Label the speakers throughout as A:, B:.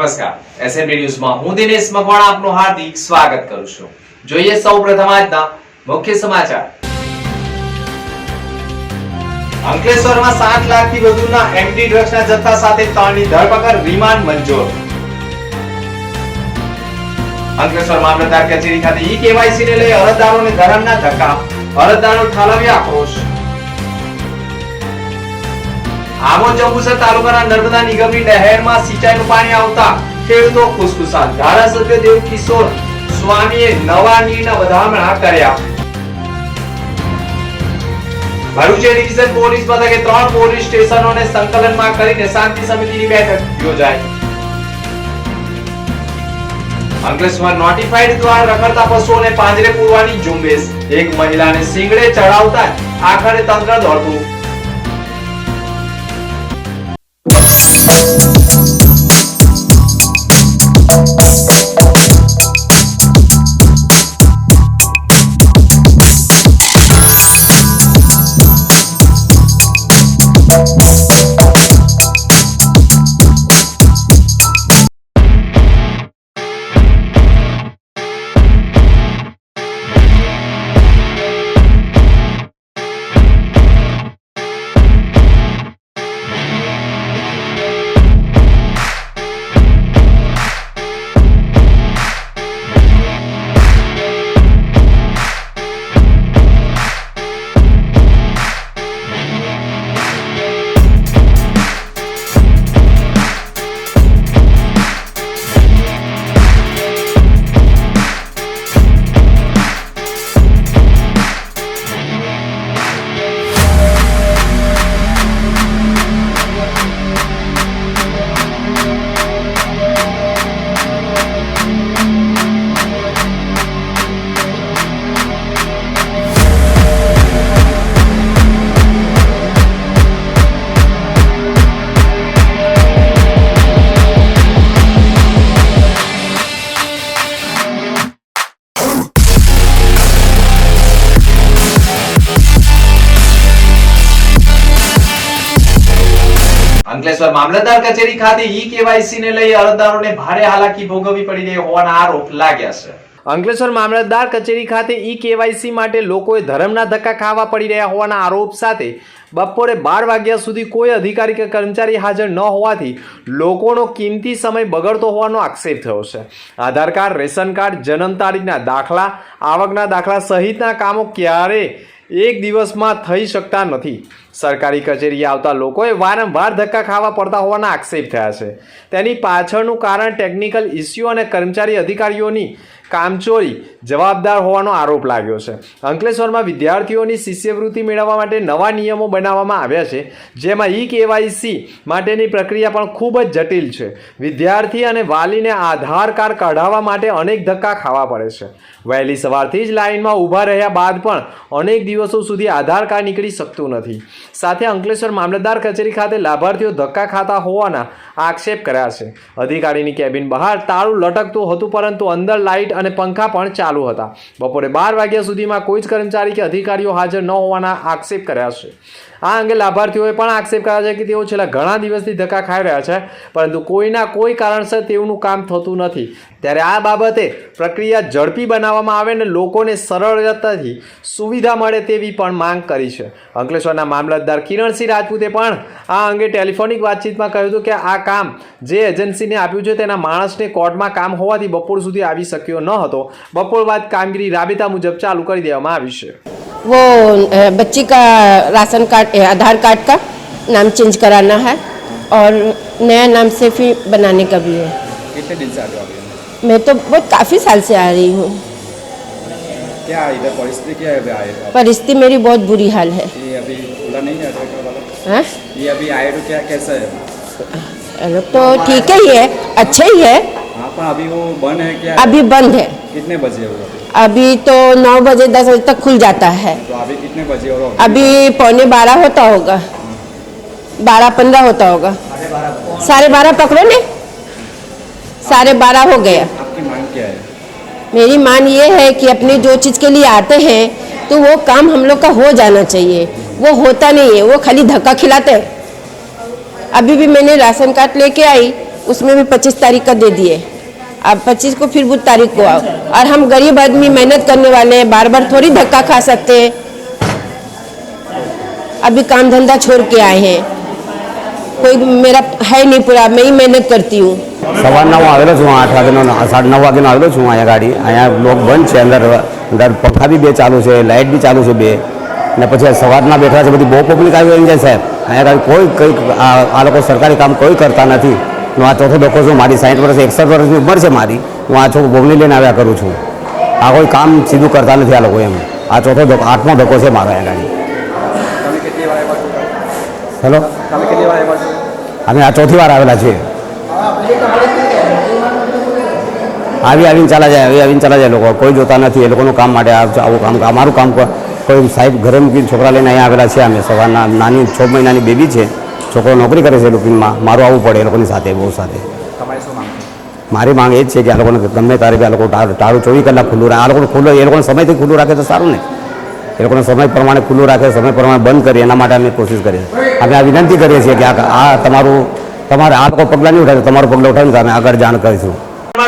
A: નમસ્કાર. એસએમડી ન્યૂઝમાં હું દિનેશ મકવાણા આપનું હાર્દિક સ્વાગત કરું છું. જોઈએ સૌપ્રથમ આજના મુખ્ય સમાચાર. અંકલેશ્વરમાં સાત લાખથી વધુના એમડી ડ્રગ્સના જથ્થા સાથે ત્રણની ધરપકડ, રિમાન્ડ મંજૂર. અંકલેશ્વર મામલતદાર કચેરી ખાતે ઈ કેવાયસી ને લઈ અરજદારોને ધરમના ધક્કા. અરજદારો ઠાલવ્યા આક્રોશ. આમોદ જંબુસર તાલુકાના નર્મદા નિગમની નહેરમાં સિંચાઈનું પાણી આવતા ખેડૂતો ખુશખુશાલ. ધારાસભ્ય દેવકિશોર સ્વામીએ નવા નીરના વધામણા કર્યા. ભરૂચ ડિવિઝન પોલીસ મથકે ત્રણ પોલીસ સ્ટેશનોને સંકલનમાં કરીને શાંતિ સમિતિની બેઠક યોજાઈ. અંકલેશ્વર નોટિફાઈડ દ્વારા રખડતા પશુઓને પાંજરે પૂરવાની ઝુંબેશ. એક મહિલાને સિંગડે ચડાવતા આખરે તંત્ર દોડતું. અંકલેશ્વર મામલતદાર કચેરી ખાતે ઈ કેવાયસી ને લઈ અરજદારોને ભારે હાલાકી ભોગવવી પડી રહી હોવાના આરોપ લાગ્યા છે. અંકલેશ્વર મામલતદાર કચેરી ખાતે ઈ કેવાયસી માટે લોકોએ ધર્મના ધક્કા ખાવા પડી રહ્યા હોવાના આરોપ સાથે બપોરે બાર વાગ્યા સુધી કોઈ અધિકારી કે કર્મચારી હાજર ન હોવાથી લોકોનો કિંમતી સમય બગડતો હોવાનો આક્ષેપ થયો છે. આધાર કાર્ડ, રેશન કાર્ડ, જન્મ તારીખના દાખલા, આવકના દાખલા સહિતના કામો ક્યારે એક દિવસમાં થઈ શકતા નથી. સરકારી કચેરીએ આવતા લોકોએ વારંવાર ધક્કા ખાવા પડતા હોવાના આક્ષેપ થયા છે. તેની પાછળનું કારણ ટેકનિકલ ઇસ્યુ અને કર્મચારી અધિકારીઓની કામચોરી, જવાબદાર હોવાનો આરોપ લાગ્યો છે. અંકલેશ્વરમાં વિદ્યાર્થીઓની શિષ્યવૃત્તિ મેળવવા માટે નવા નિયમો બનાવવામાં આવ્યા છે, જેમાં ઈ કેવાયસી માટેની પ્રક્રિયા પણ ખૂબ જ જટિલ છે. વિદ્યાર્થી અને વાલીને આધાર કાર્ડ કઢાવવા માટે અનેક ધક્કા ખાવા પડે છે. વહેલી સવારથી જ લાઇનમાં ઊભા રહ્યા બાદ પણ અનેક દિવસો સુધી આધાર કાર્ડ નીકળી શકતું નથી. સાથે અંકલેશ્વર મામલતદાર કચેરી ખાતે લાભાર્થીઓ ધક્કા ખાતા હોવાના આક્ષેપ કર્યા છે. અધિકારીની કેબિન બહાર તાળું લટકતું હતું પરંતુ અંદર લાઇટ અને પંખા પણ ચાલુ હતા. બપોરે બાર વાગ્યા સુધીમાં કોઈ જ કર્મચારી કે અધિકારીઓ હાજર ન હોવાના આક્ષેપ કર્યા છે. આ અંગે લાભાર્થીઓએ પણ આક્ષેપ કર્યા છે કે તેઓ છેલ્લા ઘણા દિવસથી ધક્કા ખાઈ રહ્યા છે, પરંતુ કોઈના કોઈ કારણસર તેઓનું કામ થતું નથી. ત્યારે આ બાબતે પ્રક્રિયા ઝડપી બનાવવામાં આવે અને લોકોને સરળતાથી સુવિધા મળે તેવી પણ માંગ કરી છે અંકલેશ્વરના મામલતદાર કિરણસિંહ રાજપૂતે પણ આ અંગે ટેલિફોનિક વાતચીતમાં કહ્યું હતું કે આ કામ જે એજન્સીને આપ્યું છે તેના માણસને કોર્ટમાં કામ હોવાથી બપોર સુધી આવી શક્યો ન હતો બપોર બાદ કામગીરી રાબેતા મુજબ ચાલુ કરી દેવામાં આવી છે
B: वो अ, बच्ची का राशन कार्ड अ, आधार कार्ड का नाम चेंज कराना है और नया नाम से फिर बनाने का भी है
C: कितने दिन से आ रहे हो आप यहाँ?
B: मैं तो बहुत काफ़ी साल से आ रही हूँ।
C: क्या इधर परिस्थिति क्या है हो?
B: परिस्थिति मेरी बहुत बुरी हाल है।
C: ये अभी खुला नहीं है
B: हाँ?
C: ये अभी आए तो क्या कैसा है?
B: तो ठीक ही है अच्छे ही है।
C: हाँ अभी वो बंद है क्या?
B: अभी बंद है।
C: कितने बजे हो अभी
B: तो नौ बजे दस बजे तक खुल जाता है।
C: तो अभी कितने बजे और
B: अभी पौने बारह होता होगा। बारह पंद्रह होता होगा। साढ़े बारह पकड़ो ने। साढ़े बारह हो गया।
C: आपकी मांग क्या है?
B: मेरी मान ये है कि अपने जो चीज़ के लिए आते हैं तो वो काम हम लोग का हो जाना चाहिए। वो होता नहीं है वो खाली धक्का खिलाते हैं। अभी भी मैंने राशन कार्ड लेके आई उसमें भी पच्चीस तारीख का दे दिए। अब पच्चीस को फिर बुध तारीख को आओ। और हम गरीब आदमी मेहनत करने वाले हैं बार बार थोड़ी धक्का खा सकते हैं। अभी काम धंधा छोड़ के आए हैं। कोई मेरा है नहीं पूरा मैं ही मेहनत करती हूँ
D: સવારના હું આવેલો છું આઠ વાગ્યાનો સાડા નવ વાગ્યાનો આવેલો છું અહીંયા ગાડી અહીંયા લોક બંધ છે અંદર અંદર પંખા બી બે ચાલુ છે લાઇટ બી ચાલુ છે બે ને પછી સવારના બેઠા છે બધી બહુ પબ્લિક આવી રહી છે સાહેબ અહીંયા ગાડી કોઈ કંઈ આ આ લોકો સરકારી કામ કોઈ કરતા નથી હું આ ચોથો ધક્કો છું મારી સાઠ વર્ષ એકસઠ વર્ષની ઉંમર છે મારી હું આ છોકરો બોમની લઈને આવ્યા કરું છું આ કોઈ કામ સીધું કરતા નથી આ લોકો એમ આ ચોથો ધક્કો આઠમો ધક્કો છે મારો અહીંયા ગાડી
C: તમે કેટલી વાર આવ્યા છો
D: હેલો અમે આ ચોથી વાર આવેલા છીએ. આવી આવીને ચાલા જાય આવી આવીને ચાલા જાય લોકો. કોઈ જોતા નથી એ લોકોનું કામ માટે આવું કામ અમારું કામ કોઈ સાહેબ ઘરે મૂકીને છોકરા લઈને અહીંયા આવેલા છે અમે. સવારના નાની છ મહિનાની બેબી છે. છોકરો નોકરી કરે છે લુપિનમાં મારું આવવું પડે એ લોકોની સાથે બહુ સાથે. મારી માંગ એ જ છે કે આ લોકોને ગમે તારે આ લોકો ટાળું ચોવીસ કલાક ખુલ્લું રાખે. આ લોકોને ખુલ્લું એ લોકોને સમયથી ખુલ્લું રાખે તો સારું ને. એ લોકોને સમય પ્રમાણે ખુલ્લું રાખે સમય પ્રમાણે બંધ કરીએ એના માટે અમે કોશિશ કરીએ. અમે આ વિનંતી કરીએ છીએ કે આ તમારું તમારે આ લોકો પગલાં નહીં ઉઠાવે તમારું પગલાં ઉઠાવીને અમે આગળ જાણ કરીશું.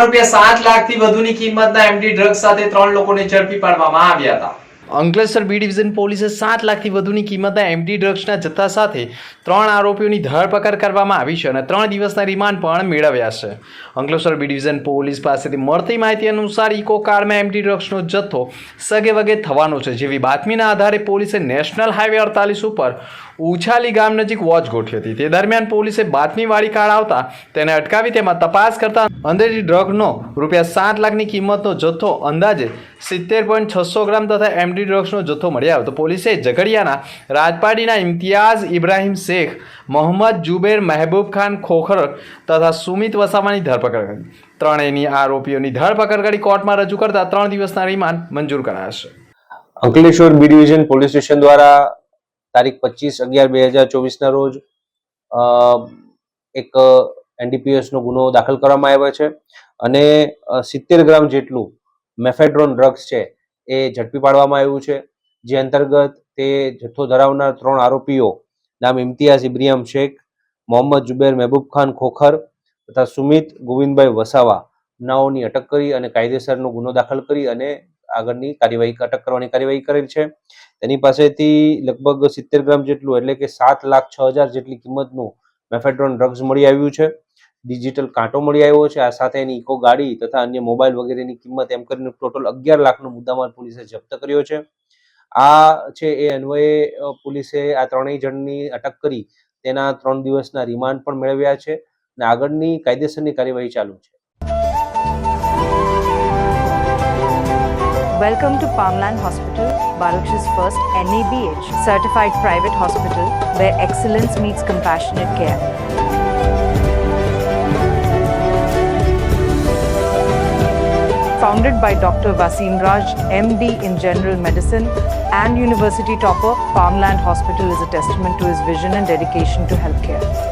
A: રૂપિયા સાત લાખથી વધુની કિંમતના એમડી ડ્રગ્સ સાથે ત્રણ લોકોને ઝડપી પાડવામાં આવ્યા હતા. અંકલેશ્વર બી ડિવિઝન પોલીસે સાત લાખથી વધુની કિંમતના એમડી ડ્રગ્સના જથ્થા સાથે ત્રણ આરોપીઓની ધરપકડ કરવામાં આવી છે અને ત્રણ દિવસના રિમાન્ડ પણ મેળવ્યા છે. અંકલેશ્વર બી ડિવિઝન પોલીસ પાસેથી મળતી માહિતી અનુસાર ઇકો કારમાં એમડી ડ્રગ્સનો જથ્થો સગે વગે થવાનો છે, જેવી બાતમીના આધારે પોલીસે નેશનલ હાઈવે અડતાલીસ ઉપર ઉછાલી ગામ નજીક વોચ ગોઠવી હતી. તે દરમિયાન પોલીસે બાતમીવાળી કાર આવતા તેને અટકાવી તેમાં તપાસ કરતા અંદરથી ડ્રગનો રૂપિયા સાત લાખની કિંમતનો જથ્થો અંદાજે સિત્તેર પોઈન્ટ છસો ગ્રામ તથા એમડી ડ્રગ્સનો જથ્થો મળી આવ્યો તો પોલીસે ઝઘડિયાના રાજપાડીના ઇમ્તિયાઝ ઇબ્રાહિમ શેખ મોહમ્મદ જુબેર મહેબૂબ ખાન ખોખર તથા સુમિત વસાવાની ધરપકડ કરી. ત્રણેયની આરોપીઓની ધરપકડ કરી કોર્ટમાં રજૂ કરતા ત્રણ દિવસના રિમાન્ડ મંજૂર કરાશે.
E: Ankleshwar B division police station દ્વારા તારીખ પચીસ અગિયાર બે હજાર ચોવીસના રોજ એક એનડીપીએસનો ગુનો દાખલ કરવામાં આવ્યો છે અને સિત્તેર ગ્રામ જેટલું મેફેડ્રોન ડ્રગ્સ છે એ ઝડપી પાડવામાં આવ્યું છે. જે અંતર્ગત તે જથ્થો ધરાવનાર ત્રણ આરોપીઓ નામ ઇમ્તિયાઝ ઇબ્રિયમ શેખ, મોહમ્મદ જુબેર મહેબૂબ ખાન ખોખર તથા સુમિત ગોવિંદભાઈ વસાવા નાઓની અટક કરી અને કાયદેસરનો ગુનો દાખલ કરી અને આગળની કાર્યવાહી અટક કરવાની કાર્યવાહી કરેલ છે. તેની પાસેથી લગભગ સિત્તેર ગ્રામ જેટલું એટલે કે સાત લાખ છ હજાર જેટલી કિંમતનું મેફેડ્રોન ડ્રગ્સ મળી આવ્યું છે. ડિજિટલ કાંટો મળી આવ્યો છે. આ સાથે એની ઇકો ગાડી તથા અન્ય મોબાઈલ વગેરેની કિંમત એમ કરીને ટોટલ અગિયાર લાખનો મુદ્દામાલ પોલીસે જપ્ત કર્યો છે. આ છે એ અન્વયે પોલીસે આ ત્રણેય જણની અટક કરી તેના ત્રણ દિવસના રિમાન્ડ પણ મેળવ્યા છે અને આગળની કાયદેસરની કાર્યવાહી ચાલુ છે
F: Welcome to Palmland Hospital, Baruch's first NABH certified private hospital where excellence meets compassionate care. Founded by Dr. Vasim Raj, MD in General Medicine and University topper, Palmland Hospital is a testament to his vision and dedication to healthcare.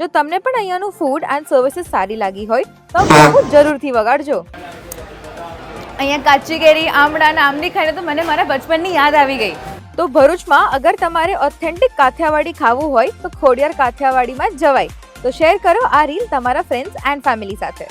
G: જો તમને પણ અહીંયાનું food and services સારી લાગી હોય તો બહુ જરૂરથી વગાડજો.
H: અહીંયા કાચી કેરી આમળા અને આંબલી ખાઈને તો મને મારા બચપનની યાદ આવી ગઈ.
G: તો ભરૂચમાં અગર તમારે ઓથેન્ટિક કાઠિયાવાડી ખાવું હોય તો ખોડિયાર કાઠિયાવાડીમાં જવાય. તો શેર કરો આ રીલ તમારા ફ્રેન્ડ્સ એન્ડ ફેમિલી સાથે.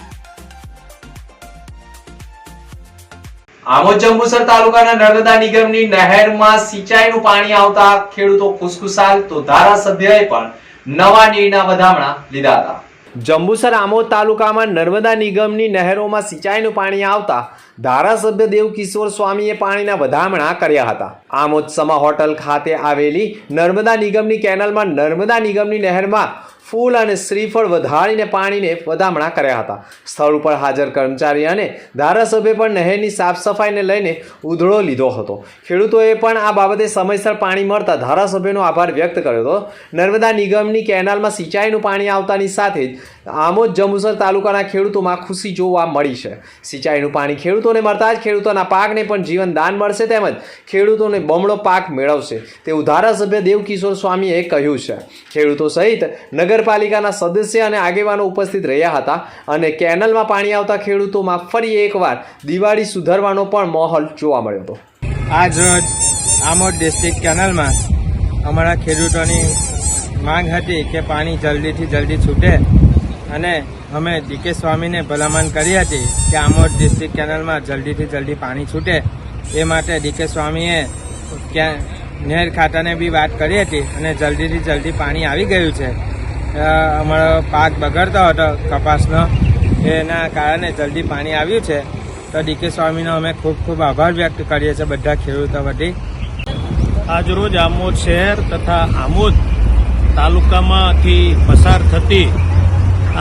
A: આમોદ જંબુસર તાલુકાના નર્મદા નિગમની નહેરમાં સિંચાઈનું પાણી આવતા ખેડૂતો ખુશખુશાલ તો ધારાસભ્યએ પણ નવા નીરના વધામણા લીધા હતા. જંબુસર આમોદ તાલુકામાં નર્મદા નિગમની નહેરોમાં સિંચાઈનું પાણી આવતા ધારાસભ્ય દેવકિશોર સ્વામીએ પાણીના વધામણા કર્યા હતા. આમોદ સમા હોટલ ખાતે આવેલી નર્મદા નિગમની કેનલમાં નર્મદા નિગમની નહેરમાં ફૂલ અને શ્રીફળ વધારીને પાણીને વધામણા કર્યા હતા. સ્થળ ઉપર હાજર કર્મચારી અને ધારાસભ્ય પણ નહેરની સાફ સફાઈને લઈને ઉધળો લીધો હતો. ખેડૂતોએ પણ આ બાબતે સમયસર પાણી મળતા ધારાસભ્યનો આભાર વ્યક્ત કર્યો હતો. નર્મદા નિગમની કેનાલમાં સિંચાઈનું પાણી આવતાની સાથે જ આમોદ જંબુસર તાલુકાના ખેડૂતોમાં ખુશી જોવા મળી છે. સિંચાઈનું પાણી ખેડૂતોને મળતા જ ખેડૂતોના પાકને પણ જીવન દાન મળશે તેમજ ખેડૂતોને બમણો પાક મેળવશે તેવું ધારાસભ્ય દેવકિશોર સ્વામીએ કહ્યું છે. ખેડૂતો સહિત નગરપાલિકાના સદસ્ય અને આગેવાનો ઉપસ્થિત રહ્યા હતા અને કેનલમાં પાણી આવતા ખેડૂતોમાં ફરી એકવાર દિવાળી સુધારવાનો પણ માહોલ જોવા મળ્યો હતો.
I: આજ રોજ આમોદ ડિસ્ટ્રિક્ટ કેનલમાં અમારા ખેડૂતોની માંગ હતી કે પાણી જલ્દીથી જલ્દી છૂટે. અને અમે ડીકે સ્વામીને ભલામણ કરી હતી કે આમોદ ડિસ્ટ્રિક્ટ કેનલમાં જલ્દીથી જલ્દી પાણી છૂટે. એ માટે ડીકે સ્વામીએ ક્યાં નહેર ખાતાને બી વાત કરી હતી અને જલ્દીથી જલ્દી પાણી આવી ગયું છે. અમારો પાક બગડતો હતો કપાસનો. એના કારણે જલ્દી પાણી આવ્યું છે. તો ડીકે સ્વામીનો અમે ખૂબ ખૂબ આભાર વ્યક્ત કરીએ છીએ બધા ખેડૂતો વતી.
J: આજરોજ આમોદ શહેર તથા આમોદ તાલુકામાંથી પસાર થતી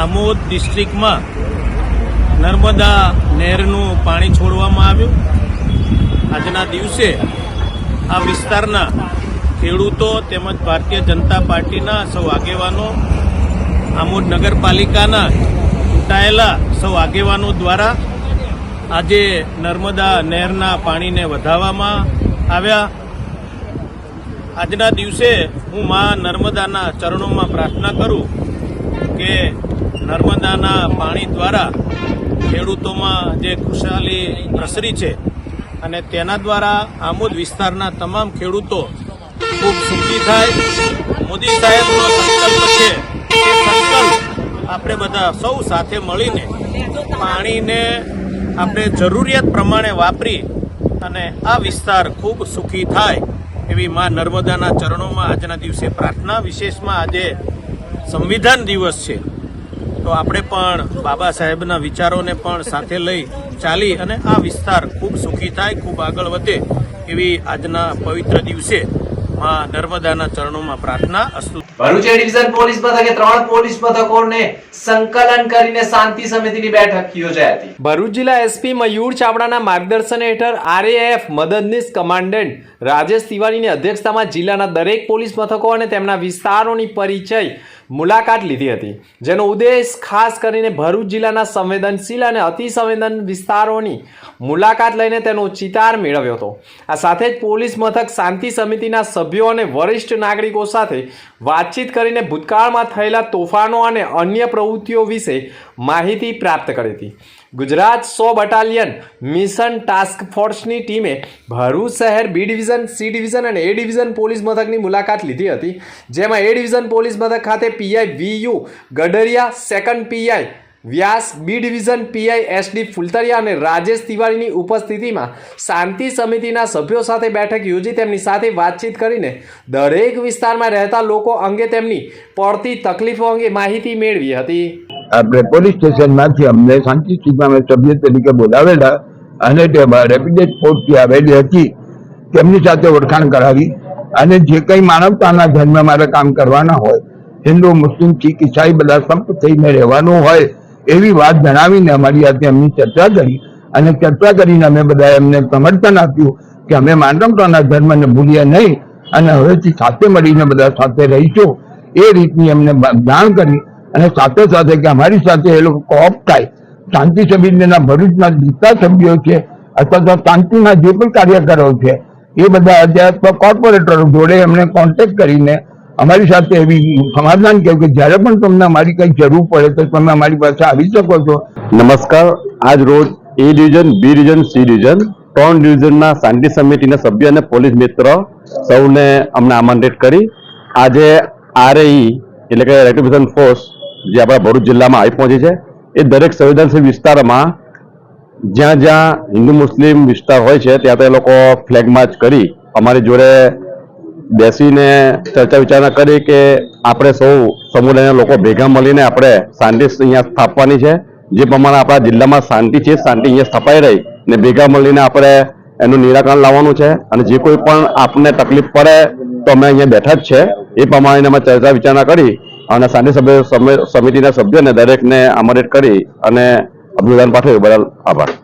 J: આમોદ ડિસ્ટ્રિક્ટમાં નર્મદા નહેરનું પાણી છોડવામાં આવ્યું. આજના દિવસે આ વિસ્તારના ખેડૂતો તેમજ ભારતીય જનતા પાર્ટીના સૌ આગેવાનો, આમોદ નગરપાલિકાના ચૂંટાયેલા સૌ આગેવાનો દ્વારા આજે નર્મદા નહેરના પાણીને વધાવવામાં આવ્યા. આજના દિવસે હું મા નર્મદાના ચરણોમાં પ્રાર્થના કરું કે નર્મદાના પાણી દ્વારા ખેડૂતોમાં જે ખુશાલી પ્રસરી છે અને તેના દ્વારા આમોદ વિસ્તારના તમામ ખેડૂતો ખૂબ સુખી થાય. મોદી સાહેબનો સંકલ્પ છે આપણે બધા સૌ સાથે મળીને પાણીને આપણે જરૂરિયાત પ્રમાણે વાપરી અને આ વિસ્તાર ખૂબ સુખી થાય એવી મા નર્મદાના ચરણોમાં આજના દિવસે પ્રાર્થના. વિશેષમાં આજે સંવિધાન દિવસ છે. તો આપણે પણ બાબા સાહેબના વિચારોને પણ સાથે લઈ ચાલી અને આ વિસ્તાર ખૂબ સુખી થાય ખૂબ આગળ વધે એવી આજના પવિત્ર દિવસે માં નર્મદાના ચરણોમાં પ્રાર્થના અસ્તુ
A: ભરૂચ ડિવિઝન પોલીસ મથકે ત્રણ પોલીસ મથકોને સંકલન કરીને શાંતિ સમિતિની બેઠક યોજાઈ હતી. ભરૂચ જિલ્લા એસપી મયુર ચાવડાના માર્ગદર્શન હેઠળ આરએએફ મદદનીશ કમાન્ડન્ટ રાજેશ તિવારીની અધ્યક્ષતામાં જિલ્લાના દરેક પોલીસ મથકો અને તેમના વિસ્તારોની પરિચય મુલાકાત લીધી હતી, જેનો ઉદ્દેશ ખાસ કરીને ભરૂચ જિલ્લાના સંવેદનશીલ અને અતિસંવેદન વિસ્તારોની મુલાકાત લઈને તેનો ચિતાર મેળવ્યો હતો. આ સાથે જ પોલીસ મથક શાંતિ સમિતિના સભ્યો અને વરિષ્ઠ નાગરિકો સાથે વાતચીત કરીને ભૂતકાળમાં થયેલા તોફાનો અને અન્ય પ્રવૃત્તિઓ વિશે માહિતી પ્રાપ્ત કરી હતી. ગુજરાત સો બટાલિયન મિશન ટાસ્ક ફોર્સની ટીમે ભરૂચ શહેર બી ડિવિઝન, સી ડિવિઝન અને એ ડિવિઝન પોલીસ મથકની મુલાકાત લીધી હતી. જેમાં એ ડિવિઝન પોલીસ મથક ખાતે PI V U Gadariya second PI Vyas B division PI S D Phultariya અને રાજેશ તિવારીની ઉપસ્થિતિમાં શાંતિ સમિતિના સભ્યો સાથે બેઠક યોજી તેમની સાથે વાતચીત કરીને દરેક વિસ્તારમાં રહેતા લોકો અંગે તેમની પડતી તકલીફો અંગે માહિતી મેળવી હતી.
K: આપણે પોલીસ સ્ટેશનમાંથી અમને શાંતિ સ્થિતિમાં સભ્ય તરીકે બોલાવેલા અને તેમાં રેપિડેટ પોસ્ટથી આવેલી હતી. તેમની સાથે ઓળખાણ કરાવી અને જે કંઈ માનવતાના ધર્મ મારે કામ કરવાના હોય, હિન્દુ, મુસ્લિમ, શીખ, ઈસાઈ બધા સંપ થઈને રહેવાનું હોય એવી વાત જણાવીને અમારી સાથે એમની ચર્ચા કરી અને ચર્ચા કરીને અમે બધા એમને સમર્થન આપ્યું કે અમે માનવતાના ધર્મને ભૂલીએ નહીં અને હવેથી સાથે મળીને બધા સાથે રહીશું. એ રીતની એમને જાણ કરી અને સાથે સાથે કે અમારી સાથે એ લોકો કોપ થાય. શાંતિ સમિતિના ભરૂચના જેટલા સભ્યો છે અથવા તો શાંતિના જે પણ કાર્યકરો છે એ બધા અત્યારે કોર્પોરેટરો જોડે એમને કોન્ટેક્ટ કરીને અમારી સાથે એવી સમાધાન કર્યું કે જ્યારે પણ તમને અમારી કઈ જરૂર પડે તો તમે અમારી પાસે આવી શકો છો.
D: નમસ્કાર, આજ રોજ A division B division C division ત્રણ ડિવિઝનના શાંતિ સમિતિના સભ્ય અને પોલીસ મિત્ર સૌને અમને આમંત્રિત કરી. આજે આરએઈ એટલે કે રેક્ટિફિકેશન ફોર્સ જે આપણા ભરૂચ જિલ્લામાં આવી પહોંચી છે, એ દરેક સંવેદનશીલ વિસ્તારમાં જ્યાં જ્યાં હિન્દુ મુસ્લિમ વિસ્તાર હોય છે, ત્યાં તો એ લોકો ફ્લેગ માર્ચ કરી અમારી જોડે બેસીને ચર્ચા વિચારણા કરી કે આપણે સૌ સમુદાયના લોકો ભેગા મળીને આપણે શાંતિ અહીંયા સ્થાપવાની છે. જે પ્રમાણે આપણા જિલ્લામાં શાંતિ છે, શાંતિ અહીંયા સ્થપાઈ રહી ને ભેગા મળીને આપણે એનું નિરાકરણ લાવવાનું છે. અને જે કોઈ પણ આપને તકલીફ પડે તો અમે અહીંયા બેઠા જ છે. એ પ્રમાણે અમે ચર્ચા વિચારણા કરી અને શાંતિ સભ્ય સમિતિના સભ્યોને દરેકને આમંત્રિત કરી અને અભિવાદન પાઠવ્યું. બદલ આભાર.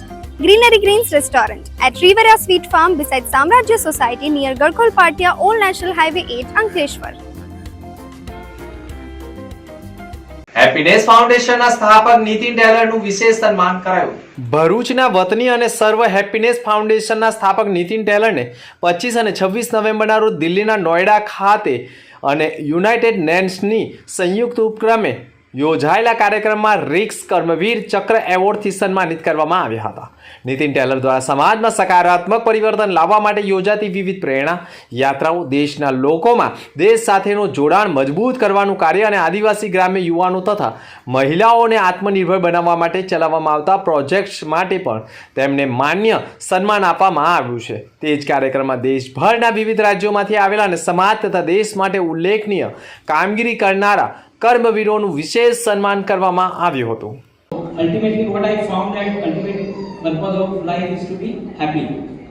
H: Greenery Greens Restaurant at Rivera Sweet Farm beside Samrajya Society near Garkol Patia, Old National Highway 8, Ankleshwar.
A: Happiness ફાઉન્ડેશનના સ્થાપક નીતિન ટેલરનું વિશેષ સન્માન કરાયું ભરૂચના વતની અને સર્વ હેપીનેસ ફાઉન્ડેશનના સ્થાપક નીતિન ટેલરને પચીસ અને છવ્વીસ નવેમ્બરના રોજ દિલ્હીના નોઈડા ખાતે અને યુનાઇટેડ નેશન્સની સંયુક્ત ઉપક્રમે યોજાયેલા કાર્યક્રમમાં રિક્સ કર્મવીર ચક્ર એવોર્ડથી સન્માનિત કરવામાં આવ્યા હતા. નીતિન ટેલર દ્વારા સમાજમાં સકારાત્મક પરિવર્તન લાવવા માટે યોજાતી વિવિધ પ્રેરણા, યાત્રાઓ દેશના લોકોમાં દેશ સાથેનું જોડાણ મજબૂત કરવાનું કાર્ય અને આદિવાસી ગ્રામ્ય યુવાનો તથા મહિલાઓને આત્મનિર્ભર બનાવવા માટે ચલાવવામાં આવતા પ્રોજેક્ટ્સ માટે પણ તેમને માન્ય સન્માન આપવામાં આવ્યું છે. તે જ કાર્યક્રમમાં દેશભરના વિવિધ રાજ્યોમાંથી આવેલા અને સમાજ તથા દેશ માટે ઉલ્લેખનીય કામગીરી કરનારા કર્મવીરોનું વિશેષ સન્માન કરવામાં આવ્યું હતું
L: ultimately what I found that ultimate purpose of life is to be happy.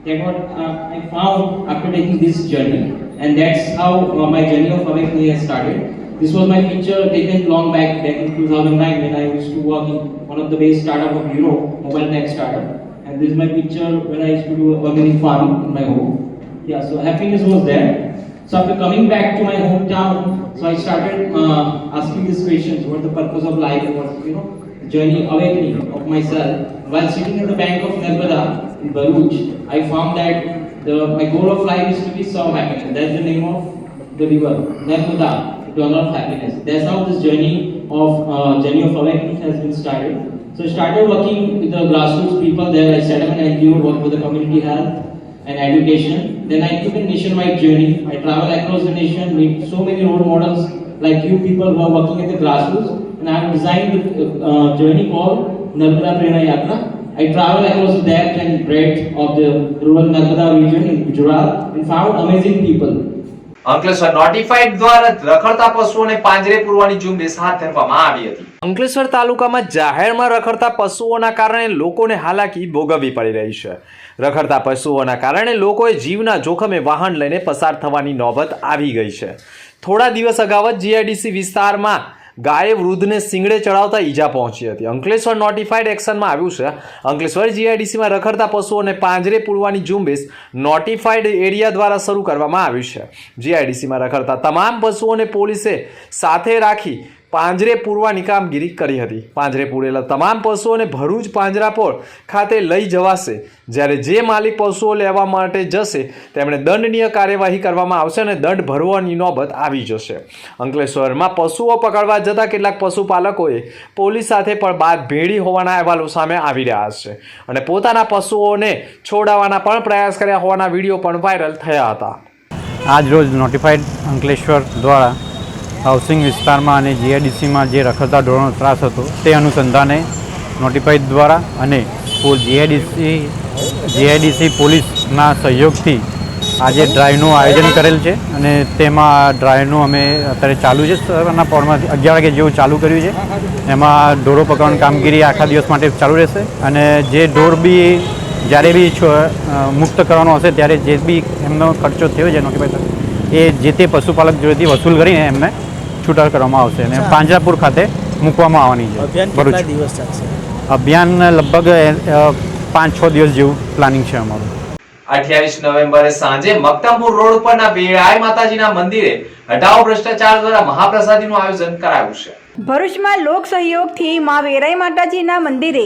L: That what uh, I found after taking this journey, and that's how uh, my journey of awakening has started. This was my picture taken long back, back in 2009 when I used to work in one of the best startup of Europe, mobile tech startup. And this is my picture when I used to do organic farming in my home. Yeah, so happiness was there. So after coming back to my hometown, so I started uh, asking these questions: what the purpose of life? What you know, journey awakening of myself. While sitting at the bank of Narmada in Baruch, I found that the my goal of life is to be so happy. That's the name of the river, Narmada, dawn of happiness. That's how this journey of uh, journey of awakening has been started. So I started working with the grassroots people there. I set up an NGO, work with the community health and education. Then I took a nationwide journey. I travel across the nation, meet so many role models like you people who are working at the grassroots. And I have designed the uh, journey called Narmada Prerna Yatra. I travel across the depth and breadth of the rural Narmada region in Gujarat and found amazing people.
A: Ankleshwar notified દ્વારા રખડતા પશુઓને પાંજરે પૂરવાની ઝુંબેશ હાથ ધરવામાં આવી હતી. અંકલેશ્વર તાલુકામાં જાહેરમાં રખડતા પશુઓના કારણે લોકોને હાલાકી ભોગવવી પડી રહી છે. રખડતા પશુઓના કારણે લોકોએ જીવના જોખમે વાહન લઈને પસાર થવાની નોબત આવી ગઈ છે. થોડા દિવસ અગાઉ જ જીઆઈડીસી વિસ્તારમાં ગાયે વૃદ્ધને સિંગડે ચડાવતા ઈજા પહોંચી હતી. અંકલેશ્વર નોટિફાઈડ એક્શનમાં આવ્યું છે. અંકલેશ્વર જીઆઈડીસીમાં રખડતા પશુઓને પાંજરે પૂરવાની ઝુંબેશ નોટિફાઈડ એરિયા દ્વારા શરૂ કરવામાં આવ્યું છે. જીઆઈડીસીમાં રખડતા તમામ પશુઓને પોલીસે સાથે રાખી પાંજરે પૂરવાની કામગીરી કરી હતી. પાંજરે પૂરેલા તમામ પશુઓને ભરૂચ પાંજરાપોળ ખાતે લઈ જવાશે. જ્યારે જે માલિક પશુઓ લેવા માટે જશે, તેમણે દંડનીય કાર્યવાહી કરવામાં આવશે અને દંડ ભરવાની નોબત આવી જશે. અંકલેશ્વરમાં પશુઓ પકડવા જતા કેટલાક પશુપાલકોએ પોલીસ સાથે પણ બાદ ભેડી હોવાના અહેવાલો સામે આવી રહ્યા છે અને પોતાના પશુઓને છોડાવવાના પણ પ્રયાસ કર્યા હોવાના વીડિયો પણ વાયરલ થયા હતા.
M: આજ રોજ નોટિફાઈડ અંકલેશ્વર દ્વારા હાઉસિંગ વિસ્તારમાં અને જીઆઈડીસીમાં જે રખડતા ઢોરનો ત્રાસ હતો, તે અનુસંધાને નોટિફાઈડ દ્વારા અને જીઆઈડીસી જીઆઈડીસી પોલીસના સહયોગથી આજે ડ્રાઈવનું આયોજન કરેલ છે અને તેમાં ડ્રાઈવનું અમે અત્યારે ચાલુ છે. સવારના પોળમાં અગિયાર વાગે જેવું ચાલુ કર્યું છે. એમાં ઢોરો પકડવાની કામગીરી આખા દિવસ માટે ચાલુ રહેશે અને જે ઢોર બી જ્યારે બી મુક્ત કરવાનો હશે ત્યારે જે બી એમનો ખર્ચો થયો છે નોટિફાઈડ એ જે તે પશુપાલક જોડેથી વસૂલ કરીને એમને છૂટા કરવામાં આવશે અને પાંજરાપુર ખાતે મૂકવામાં આવવાની છે.
I: દિવસ ચાલશે?
M: અભિયાન લગભગ પાંચ છ દિવસ જેવું પ્લાનિંગ છે અમારું.
A: અઠ્યાવીસ નવેમ્બરે સાંજે મક્તમપુર રોડ ઉપરના વેળાય માતાજીના મંદિરે હટાવો ભ્રષ્ટાચાર દ્વારા મહાપ્રસાદીનું આયોજન કરાયું છે.
N: ભરૂચમાં લોક સહયોગથી મા વેરાઈ માતાજીના મંદિરે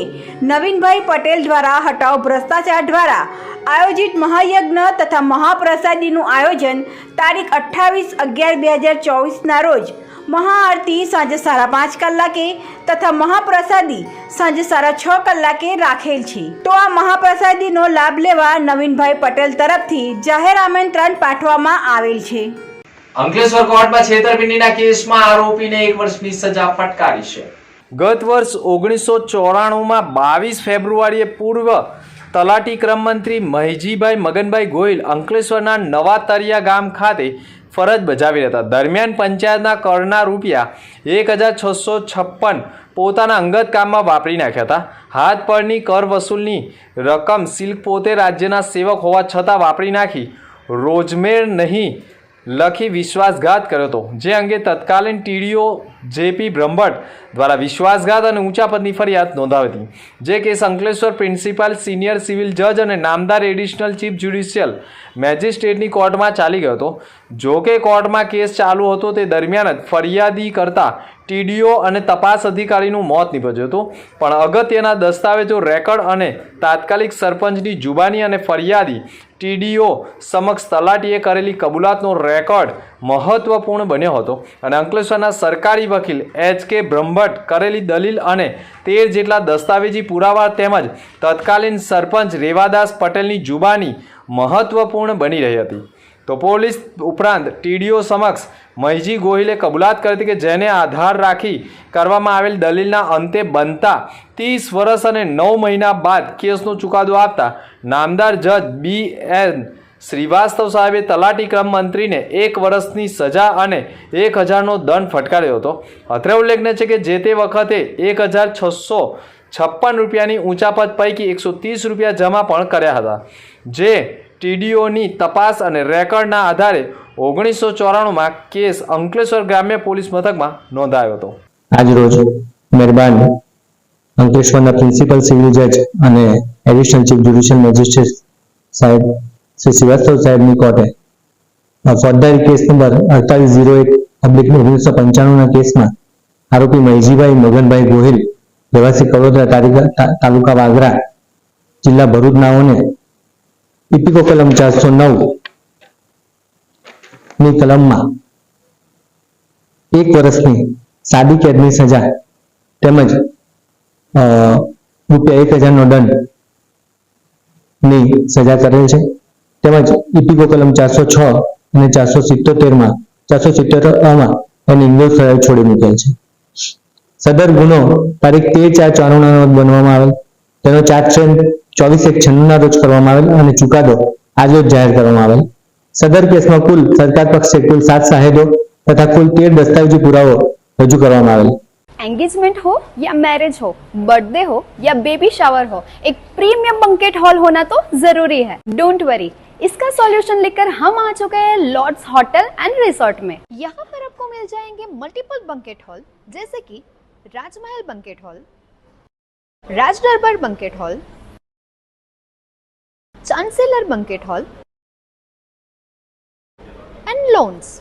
N: નવીનભાઈ પટેલ દ્વારા હટાવ ભ્રષ્ટાચાર દ્વારા આયોજિત મહાયજ્ઞ તથા મહાપ્રસાદીનું આયોજન તારીખ અઠ્ઠાવીસ અગિયાર બે હજાર ચોવીસના રોજ મહાઆરતી સાંજે સાડા પાંચ કલાકે તથા મહાપ્રસાદી સાંજે સાડા છ કલાકે રાખેલ છે. તો આ મહાપ્રસાદીનો લાભ લેવા નવીનભાઈ પટેલ તરફથી જાહેર આમંત્રણ પાઠવવામાં આવેલ છે.
A: અંકલેશ્વર કોર્ટમાં છેતરપિંડીના કેસમાં આરોપીને એક વર્ષની સજા ફટકારી છે. ગત વર્ષ ઓગણીસો ચોરાણુંમાં બાવીસ ફેબ્રુઆરીએ પૂર્વ તલાટી ક્રમ મંત્રી મહેજીભાઈ મગનભાઈ ગોયલ અંકલેશ્વરના નવા તરિયા ગામ ખાતે ફરજ બજાવી હતા દરમિયાન પંચાયતના કરના રૂપિયા એક હજાર છસો છપ્પન પોતાના અંગત કામમાં વાપરી નાખ્યા હતા. હાથ પરની કર વસૂલની રકમ સિલ્ક પોતે રાજ્યના સેવક હોવા છતાં વાપરી નાખી. રોજમેર નહીં લખી વિશ્વાસઘાત કર્યો હતો. જે અંગે તત્કાલીન ટીડીઓ જેપી બ્રહ્મભટ્ટ દ્વારા વિશ્વાસઘાત અને ઊંચા પદની ફરિયાદ નોંધાવી જે case Ankleshwar principal, senior civil જજ અને નામદાર એડિશનલ ચીફ જ્યુડિશિયલ મેજિસ્ટ્રેટની કોર્ટમાં ચાલી ગયો હતો. જો કે કોર્ટમાં કેસ ચાલુ હતો તે દરમિયાન જ ફરિયાદી કરતા ટીડીઓ અને તપાસ અધિકારીનું મોત નીપજ્યું હતું. પણ અગત્યના દસ્તાવેજો, રેકર્ડ અને તાત્કાલિક સરપંચની જુબાની અને ફરિયાદી ટીડીઓ સમક્ષ તલાટીએ કરેલી કબૂલાતનો રેકોર્ડ મહત્વપૂર્ણ બન્યો હતો અને અંકલેશ્વરના સરકારી વકીલ એચ કે બ્રહ્મભટ્ટ કરેલી દલીલ અને તેર જેટલા દસ્તાવેજી પુરાવા તેમજ તત્કાલીન સરપંચ રેવાદાસ પટેલની જુબાની મહત્વપૂર્ણ બની રહી હતી. તો પોલીસ ઉપરાંત ટીડીઓ સમક્ષ મહીજી ગોહિલે કબૂલાત કરી હતી કે જેને આધાર રાખી કરવામાં આવેલ દલીલના અંતે બનતા ત્રીસ વર્ષ અને નવ મહિના બાદ કેસનો ચુકાદો આપતા નામદાર જજ બી એન શ્રીવાસ્તવ સાહેબે તલાટી ક્રમ મંત્રીને એક વર્ષની સજા અને એક હજારનો દંડ ફટકાર્યો હતો. અત્રે ઉલ્લેખનીય છે કે જે તે વખતે એક હજાર છસો છપ્પન રૂપિયાની ઊંચા પદ પૈકી એકસો ત્રીસ રૂપિયા જમા પણ કર્યા હતા. જે ટીડીઓની તપાસ અને રેકર્ડના આધારે ઓગણીસો ચોરાણુંમાં કેસ અંકલેશ્વર ગ્રામ્ય પોલીસ મથકમાં નોંધાયો હતો.
M: આજરોજ મહેરબાન અંકલેશ્વરના પ્રિન્સિપલ સિવિલ જજ અને એડિશનલ ચીફ જ્યુડિશિયલ મેજિસ્ટ્રેટ સાહેબ શ્રી શ્રીવાસ્તવ સાહેબની કોર્ટે ફોજદારી કેસ નંબર અડતાલીસ ઝીરો એક પબ્લિક ઓગણીસો પંચાણુંના કેસમાં આરોપી મૈજીભાઈ મગનભાઈ ગોહિલ રહેવાસી કડોદરા તાલુકા વાગરા જિલ્લા ભરૂચ નાઓને ઇપિકો કલમ ચારસો નવની કલમમાં એક વર્ષની સાદી કેદની સજા તેમજ રૂપિયા એક હજારનો દંડની સજા કરેલ છે તેમજ ઇટીગો કલમ ચારસો છ અને ચારસો સિત્તોતેરમાં, ચારસો સિત્તોતેરમાં અને ઇન્દોર સજા છોડી મૂકેલ છે. સદર ગુનો તારીખ તેર ચાર ચોરાણું રોજ બનવામાં આવેલ. તેનો ચાર્જ ચોવીસ એક છન્નું ના રોજ કરવામાં આવેલ અને ચુકાદો આજે જ જાહેર કરવામાં આવેલ. સદર કેસમાં કુલ સરકાર પક્ષે કુલ સાત સાહેબો તથા કુલ તેર દસ્તાવેજી પુરાવો રજૂ કરવામાં આવેલ.
O: एंगेजमेंट हो या मैरिज हो बर्थडे हो या बेबी शावर हो, एक प्रीमियम बंकेट हॉल होना तो ज़रूरी है। डोंट वरी इसका सॉल्यूशन लेकर हम आ चुके हैं लॉर्ड्स होटल एंड रिसोर्ट में।
P: यहाँ पर आपको मिल जाएँगे मल्टीपल बंकेट हॉल जैसे कि राजमहल banquet hall Raj Darbar banquet hall chancellor banquet hall and lawns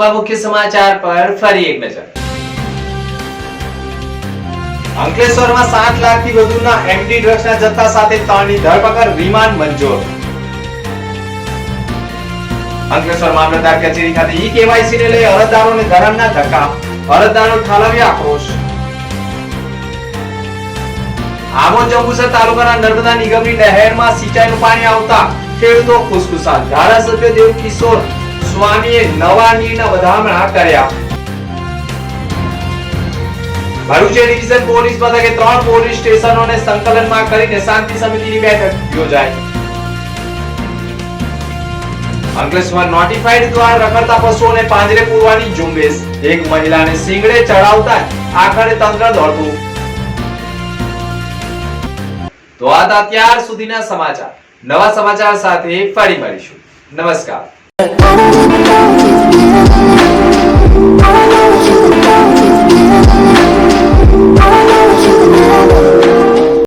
Q: અંતમાં મુખ્ય સમાચાર પર ફરી એક નજર. અંકલેશ્વરમાં સાત લાખથી વધુના એમડી ડ્રગ્સના જથ્થા સાથે ત્રણની ધરપકડ, રિમાન્ડ મંજૂર. અંકલેશ્વર મામલતદાર કચેરી ખાતે ઈ કેવાયસી ને લઈ અરજદારોને ધરમના ધક્કા, અરજદારો ઠાલવ્યા આક્રોશ. આમોદ, જંબુસર તાલુકાના નર્મદા નિગમની નહેરમાં સિંચાઈનું પાણી આવતા ખેડૂતો ખુશખુશાલ. ધારાસભ્ય દેવ કિશોર સ્વામીએ નવા નિર્ણય વધામણા કર્યા. ભરૂચ ડિવિઝન પોલીસ મથકે ત્રણ પોલીસ સ્ટેશનોને સંકલનમાં કરીને શાંતિ સમિતિની બેઠક યોજાઈ. અંકલેશ્વર નોટિફાઈડ દ્વારા રખડતા પશુઓને પાંજરે પૂરવાની ઝુંબેશ. એક મહિલાને સિંગડે ચડાવતા આખરે તંત્ર દોડતું. તો આ હતા અત્યાર સુધીના સમાચાર. નવા સમાચાર સાથે ફરી મળીશું. નમસ્કાર.
R: I don't know.